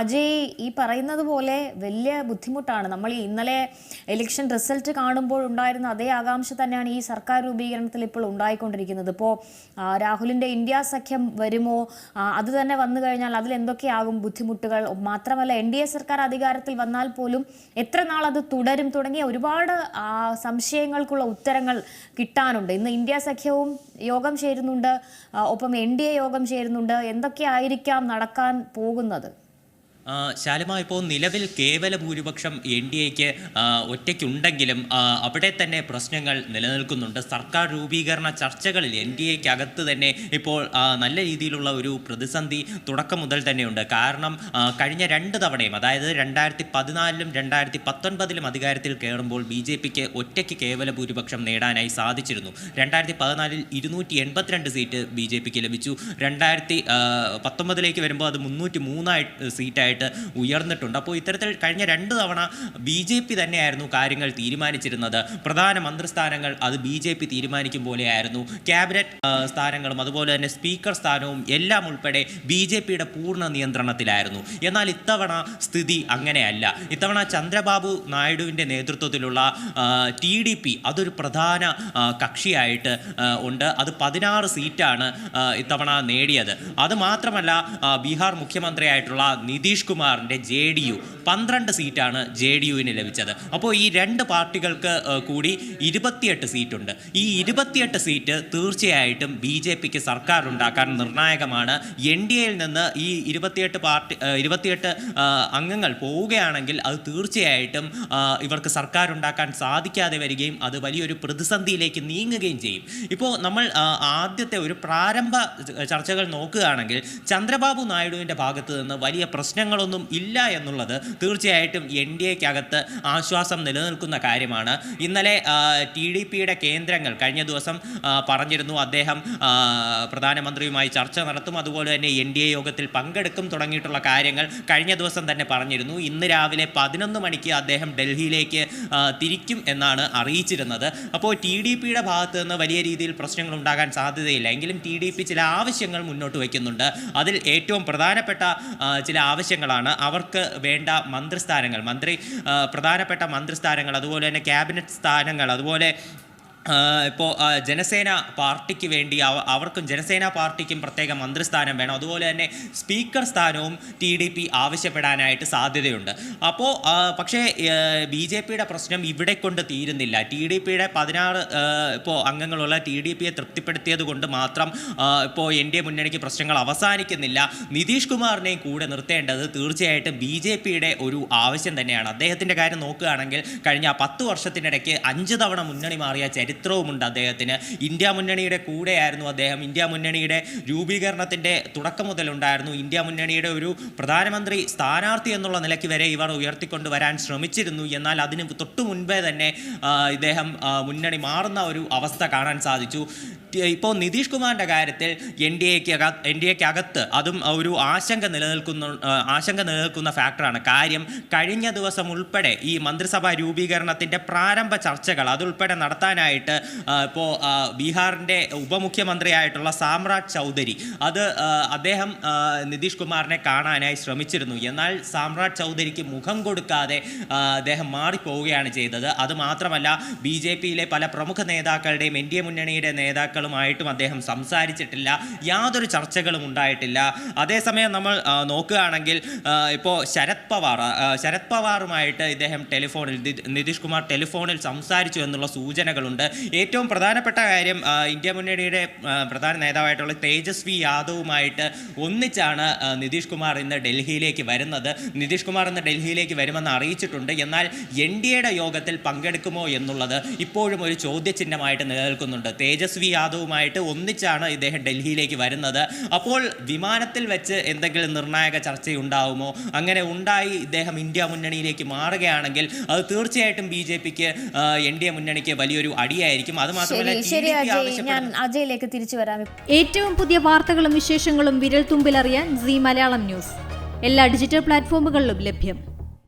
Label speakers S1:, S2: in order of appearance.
S1: അജയ് ഈ പറയുന്നത് പോലെ വലിയ ബുദ്ധിമുട്ടാണ്. നമ്മൾ ഇന്നലെ ഇലക്ഷൻ റിസൾട്ട് കാണുമ്പോൾ ഉണ്ടായിരുന്ന അതേ ആകാംക്ഷ തന്നെയാണ് ഈ സർക്കാർ രൂപീകരണത്തിൽ ഇപ്പോൾ ഉണ്ടായിക്കൊണ്ടിരിക്കുന്നത്. ഇപ്പോൾ രാഹുലിന്റെ ഇന്ത്യ സഖ്യം വരുമോ? അത് തന്നെ വന്നു കഴിഞ്ഞാൽ അതിൽ എന്തൊക്കെയാകും ബുദ്ധിമുട്ടുകൾ? മാത്രമല്ല എൻ ഡി എ സർക്കാർ അധികാരത്തിൽ വന്നാൽ പോലും എത്ര നാൾ അത് തുടരും? തുടങ്ങിയ ഒരുപാട് സംശയങ്ങൾക്കുള്ള ഉത്തരങ്ങൾ കിട്ടാനുണ്ട്. ഇന്ന് ഇന്ത്യ സഖ്യവും യോഗം ചേരുന്നുണ്ട്. ഒപ്പം എൻ ഡി എ യോഗം ചേരുന്നുണ്ട്. എന്തൊക്കെയായിരിക്കാം നടക്കാൻ പോകുന്നത്?
S2: ശാലിമ ഇപ്പോൾ നിലവിൽ കേവല ഭൂരിപക്ഷം എൻ ഡി എക്ക് ഒറ്റയ്ക്കുണ്ടെങ്കിലും അവിടെ തന്നെ പ്രശ്നങ്ങൾ നിലനിൽക്കുന്നുണ്ട്. സർക്കാർ രൂപീകരണ ചർച്ചകളിൽ എൻ ഡി എക്ക് അകത്ത് തന്നെ ഇപ്പോൾ നല്ല രീതിയിലുള്ള ഒരു പ്രതിസന്ധി തുടക്കം മുതൽ തന്നെയുണ്ട്. കാരണം കഴിഞ്ഞ രണ്ട് തവണയും അതായത് രണ്ടായിരത്തി പതിനാലിലും രണ്ടായിരത്തി പത്തൊൻപതിലും അധികാരത്തിൽ കയറുമ്പോൾ ബി ജെ പിക്ക് ഒറ്റയ്ക്ക് കേവല ഭൂരിപക്ഷം നേടാനായി സാധിച്ചിരുന്നു. രണ്ടായിരത്തി പതിനാലിൽ ഇരുന്നൂറ്റി എൺപത്തിരണ്ട് സീറ്റ് ബി ജെ പിക്ക് ലഭിച്ചു. രണ്ടായിരത്തി പത്തൊമ്പതിലേക്ക് വരുമ്പോൾ അത് മുന്നൂറ്റി മൂന്നായി സീറ്റായിട്ട് ഉയർന്നിട്ടുണ്ട്. അപ്പോൾ ഇത്തരത്തിൽ കഴിഞ്ഞ രണ്ട് തവണ ബി ജെ പി തന്നെയായിരുന്നു കാര്യങ്ങൾ തീരുമാനിച്ചിരുന്നത്. പ്രധാന മന്ത്രിസ്ഥാനങ്ങൾ അത് ബി ജെ പി തീരുമാനിക്കും പോലെയായിരുന്നു. ക്യാബിനറ്റ് സ്ഥാനങ്ങളും അതുപോലെ തന്നെ സ്പീക്കർ സ്ഥാനവും എല്ലാം ഉൾപ്പെടെ ബി ജെ പിയുടെ പൂർണ നിയന്ത്രണത്തിലായിരുന്നു. എന്നാൽ ഇത്തവണ സ്ഥിതി അങ്ങനെയല്ല. ഇത്തവണ ചന്ദ്രബാബു നായിഡുവിന്റെ നേതൃത്വത്തിലുള്ള ടി ഡി പി അതൊരു പ്രധാന കക്ഷിയായിട്ട് ഉണ്ട്. അത് പതിനാറ് സീറ്റാണ് ഇത്തവണ നേടിയത്. അതുമാത്രമല്ല ബീഹാർ മുഖ്യമന്ത്രിയായിട്ടുള്ള നിതീഷ് കുമാറിന്റെ ജെ ഡി യു. പന്ത്രണ്ട് സീറ്റാണ് ജെ ഡി യുവിന് ലഭിച്ചത്. അപ്പോൾ ഈ രണ്ട് പാർട്ടികൾക്ക് കൂടി ഇരുപത്തിയെട്ട് സീറ്റുണ്ട്. ഈ ഇരുപത്തിയെട്ട് സീറ്റ് തീർച്ചയായിട്ടും ബി ജെ പിക്ക് സർക്കാർ ഉണ്ടാക്കാൻ നിർണായകമാണ്. എൻ ഡി എയിൽ നിന്ന് ഈ ഇരുപത്തിയെട്ട് പാർട്ടി ഇരുപത്തിയെട്ട് അംഗങ്ങൾ പോവുകയാണെങ്കിൽ അത് തീർച്ചയായിട്ടും ഇവർക്ക് സർക്കാർ ഉണ്ടാക്കാൻ സാധിക്കാതെ വരികയും അത് വലിയൊരു പ്രതിസന്ധിയിലേക്ക് നീങ്ങുകയും ചെയ്യും. ഇപ്പോൾ നമ്മൾ ആദ്യത്തെ ഒരു പ്രാരംഭ ചർച്ചകൾ നോക്കുകയാണെങ്കിൽ ചന്ദ്രബാബു നായിഡുവിന്റെ ഭാഗത്ത് നിന്ന് വലിയ പ്രശ്നങ്ങളൊന്നും ഇല്ല എന്നുള്ളത് തീർച്ചയായിട്ടും എൻ ഡി എക്കകത്ത് ആശ്വാസം നിലനിൽക്കുന്ന കാര്യമാണ്. ഇന്നലെ ടി ഡി പിയുടെ കേന്ദ്രങ്ങൾ കഴിഞ്ഞ ദിവസം പറഞ്ഞിരുന്നു അദ്ദേഹം പ്രധാനമന്ത്രിയുമായി ചർച്ച നടത്തും. അതുപോലെ തന്നെ എൻ ഡി എ യോഗത്തിൽ പങ്കെടുക്കും തുടങ്ങിയിട്ടുള്ള കാര്യങ്ങൾ കഴിഞ്ഞ ദിവസം തന്നെ പറഞ്ഞിരുന്നു. ഇന്ന് രാവിലെ പതിനൊന്ന് മണിക്ക് അദ്ദേഹം ഡൽഹിയിലേക്ക് തിരിക്കും എന്നാണ് അറിയിച്ചിരുന്നത്. അപ്പോൾ ടി ഡി പിയുടെ ഭാഗത്ത് നിന്ന് വലിയ രീതിയിൽ പ്രശ്നങ്ങൾ ഉണ്ടാകാൻ സാധ്യതയില്ല. എങ്കിലും ടി ഡി പി ചില ആവശ്യങ്ങൾ മുന്നോട്ട് വയ്ക്കുന്നുണ്ട്. അതിൽ ഏറ്റവും പ്രധാനപ്പെട്ട ചില ചില ആവശ്യങ്ങളാണ്. അവർക്ക് വേണ്ട മന്ത്രിസ്ഥാനങ്ങൾ മന്ത്രി പ്രധാനപ്പെട്ട മന്ത്രിസ്ഥാനങ്ങൾ അതുപോലെ തന്നെ ക്യാബിനറ്റ് സ്ഥാനങ്ങൾ അതുപോലെ ഇപ്പോൾ ജനസേന പാർട്ടിക്ക് വേണ്ടി അവ- അവർക്കും ജനസേന പാർട്ടിക്കും പ്രത്യേക മന്ത്രിസ്ഥാനം വേണം. അതുപോലെ തന്നെ സ്പീക്കർ സ്ഥാനവും ടി ഡി പി ആവശ്യപ്പെടാനായിട്ട് സാധ്യതയുണ്ട്. അപ്പോൾ പക്ഷേ ബി ജെ പിയുടെ പ്രശ്നം ഇവിടെ കൊണ്ട് തീരുന്നില്ല. ടി ഡി പിയുടെ പതിനാറ് ഇപ്പോൾ അംഗങ്ങളുള്ള ടി ഡി പിയെ തൃപ്തിപ്പെടുത്തിയത് കൊണ്ട് മാത്രം ഇപ്പോൾ എൻ ഡി എ മുന്നണിക്ക് പ്രശ്നങ്ങൾ അവസാനിക്കുന്നില്ല. നിതീഷ് കുമാറിനെയും കൂടെ നിർത്തേണ്ടത് തീർച്ചയായിട്ടും ബി ജെ പിയുടെ ഒരു ആവശ്യം തന്നെയാണ്. അദ്ദേഹത്തിന്റെ കാര്യം നോക്കുകയാണെങ്കിൽ കഴിഞ്ഞ പത്ത് വർഷത്തിനിടയ്ക്ക് അഞ്ച് തവണ മുന്നണി മാറിയ ചരിത്രവുമുണ്ട് അദ്ദേഹത്തിന്. ഇന്ത്യ മുന്നണിയുടെ കൂടെയായിരുന്നു അദ്ദേഹം. ഇന്ത്യ മുന്നണിയുടെ രൂപീകരണത്തിന്റെ തുടക്കം മുതലുണ്ടായിരുന്നു. ഇന്ത്യ മുന്നണിയുടെ ഒരു പ്രധാനമന്ത്രി സ്ഥാനാർത്ഥി എന്നുള്ള നിലയ്ക്ക് വരെ ഇവർ ഉയർത്തിക്കൊണ്ട് വരാൻ ശ്രമിച്ചിരുന്നു. എന്നാൽ അതിന് തൊട്ടു മുൻപേ തന്നെ ഇദ്ദേഹം മുന്നണി മാറുന്ന ഒരു അവസ്ഥ കാണാൻ സാധിച്ചു. ഇപ്പോൾ നിതീഷ് കുമാറിന്റെ കാര്യത്തിൽ എൻ ഡി എക്ക് എൻ ഡി എക്ക് അകത്ത് അതും ഒരു ആശങ്ക നിലനിൽക്കുന്ന ആശങ്ക നിലനിൽക്കുന്ന ഫാക്ടറാണ്. കാര്യം കഴിഞ്ഞ ദിവസം ഉൾപ്പെടെ ഈ മന്ത്രിസഭാ രൂപീകരണത്തിന്റെ പ്രാരംഭ ചർച്ചകൾ അതുൾപ്പെടെ നടത്താനായിട്ട് ഇപ്പോൾ ബീഹാറിന്റെ ഉപമുഖ്യമന്ത്രിയായിട്ടുള്ള സാമ്രാജ് ചൗധരി അത് അദ്ദേഹം നിതീഷ് കുമാറിനെ കാണാനായി ശ്രമിച്ചിരുന്നു. എന്നാൽ സാമ്രാജ് ചൗധരിക്ക് മുഖം കൊടുക്കാതെ അദ്ദേഹം മാറിപ്പോവുകയാണ് ചെയ്തത്. അതുമാത്രമല്ല ബി ജെ പിയിലെ പല പ്രമുഖ നേതാക്കളുടെയും എൻ ഡി എ മുന്നണിയുടെ നേതാക്കളുമായിട്ടും അദ്ദേഹം സംസാരിച്ചിട്ടില്ല യാതൊരു ചർച്ചകളും ഉണ്ടായിട്ടില്ല. അതേസമയം നമ്മൾ നോക്കുകയാണെങ്കിൽ ഇപ്പോൾ ശരത് പവാർ ശരത് പവാറുമായിട്ട് ഇദ്ദേഹം ടെലിഫോണിൽ നിതീഷ് കുമാർ ടെലിഫോണിൽ സംസാരിച്ചു എന്നുള്ള സൂചനകളുണ്ട്. ഏറ്റവും പ്രധാനപ്പെട്ട കാര്യം ഇന്ത്യ മുന്നണിയുടെ പ്രധാന നേതാവായിട്ടുള്ള തേജസ്വി യാദവുമായിട്ട് ഒന്നിച്ചാണ് നിതീഷ് കുമാർ ഇന്ന് ഡൽഹിയിലേക്ക് വരുന്നത്. നിതീഷ് കുമാർ ഇന്ന് ഡൽഹിയിലേക്ക് വരുമെന്ന് അറിയിച്ചിട്ടുണ്ട്. എന്നാൽ എൻ ഡി എയുടെ യോഗത്തിൽ പങ്കെടുക്കുമോ എന്നുള്ളത് ഇപ്പോഴും ഒരു ചോദ്യചിഹ്നമായിട്ട് നിലനിൽക്കുന്നുണ്ട്. തേജസ്വി യാദവുമായിട്ട് ഒന്നിച്ചാണ് ഇദ്ദേഹം ഡൽഹിയിലേക്ക് വരുന്നത്. അപ്പോൾ വിമാനത്തിൽ വെച്ച് എന്തെങ്കിലും നിർണായക ചർച്ചയുണ്ടാവുമോ? അങ്ങനെ ഉണ്ടായി ഇദ്ദേഹം ഇന്ത്യ മുന്നണിയിലേക്ക് മാറുകയാണെങ്കിൽ അത് തീർച്ചയായിട്ടും ബി ജെ പിക്ക് എൻ ഡി എ മുന്നണിക്ക് വലിയൊരു അടിയായിരിക്കും. അത് മാത്രമല്ല
S1: തിരിച്ചു വരാം.
S3: ഏറ്റവും പുതിയ വാർത്തകളും വിശേഷങ്ങളും വിരൽ തുമ്പിലറിയാൻ സി മലയാളം ന്യൂസ്. എല്ലാ ഡിജിറ്റൽ പ്ലാറ്റ്ഫോമുകളിലും ലഭ്യം.